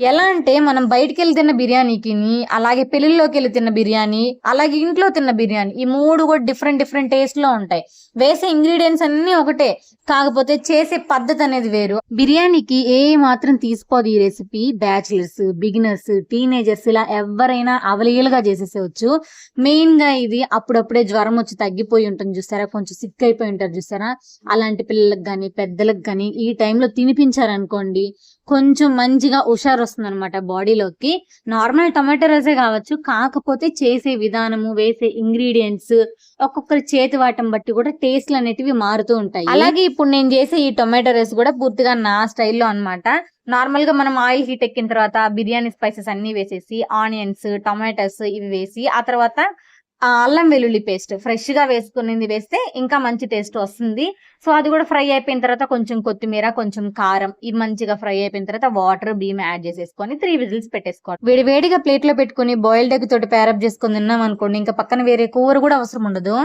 ఎలా అంటే మనం బయటికి వెళ్ళి తిన్న బిర్యానీకి అలాగే పెళ్ళిలోకి వెళ్ళి తిన్న బిర్యానీ అలాగే ఇంట్లో తిన్న బిర్యానీ ఈ మూడు కూడా డిఫరెంట్ డిఫరెంట్ టేస్ట్లో ఉంటాయి. వేసే ఇంగ్రీడియంట్స్ అన్ని ఒకటే. కాకపోతే చేసే పద్ధతి అనేది వేరు. బిర్యానీకి ఏ మాత్రం తీసుకోదు ఈ రెసిపీ. బ్యాచిలర్స్ బిగినర్స్ టీనేజర్స్ ఇలా ఎవరైనా అవలీలుగా చేసేసేవచ్చు మెయిన్గా ఇది అప్పుడప్పుడే జ్వరం వచ్చి తగ్గిపోయి ఉంటుంది చూస్తారా? కొంచెం సిక్ అయిపోయి ఉంటారు చూస్తారా? అలాంటి పిల్లలకు కానీ పెద్దలకు కానీ ఈ టైంలో తినిపించారనుకోండి కొంచెం మంచిగా హుషారు వస్తుంది అనమాట బాడీలోకి. నార్మల్ టమాటో రైసే కావచ్చు కాకపోతే చేసే విధానము వేసే ఇంగ్రీడియంట్స్ ఒక్కొక్కరి చేతి వాటం బట్టి కూడా టేస్ట్లు అనేటివి మారుతూ ఉంటాయి. అలాగే ఇప్పుడు నేను చేసే ఈ టొమాటో రైస్ కూడా పూర్తిగా నా స్టైల్లో అన్నమాట. నార్మల్గా మనం ఆయిల్ హీట్ ఎక్కిన తర్వాత బిర్యానీ స్పైసెస్ అన్ని వేసేసి ఆనియన్స్ టొమాటోస్ ఇవి వేసి ఆ తర్వాత అల్లం వెల్లుల్లి పేస్ట్ ఫ్రెష్గా వేసుకునేది వేస్తే ఇంకా మంచి టేస్ట్ వస్తుంది. సో అది కూడా ఫ్రై అయిపోయిన తర్వాత కొంచెం కొత్తిమీర కొంచెం కారం ఇవి మంచిగా ఫ్రై అయిపోయిన తర్వాత వాటర్ బియ్యం యాడ్ చేసేసుకొని త్రీ విజిల్స్ పెట్టేసుకోవాలి. వేడి వేడిగా ప్లేట్లో పెట్టుకుని బాయిల్డ్ ఎగ్ తోటి ప్యారప్ చేసుకొని తిన్నాం అనుకోండి ఇంకా పక్కన వేరే కూర కూడా అవసరం ఉండదు.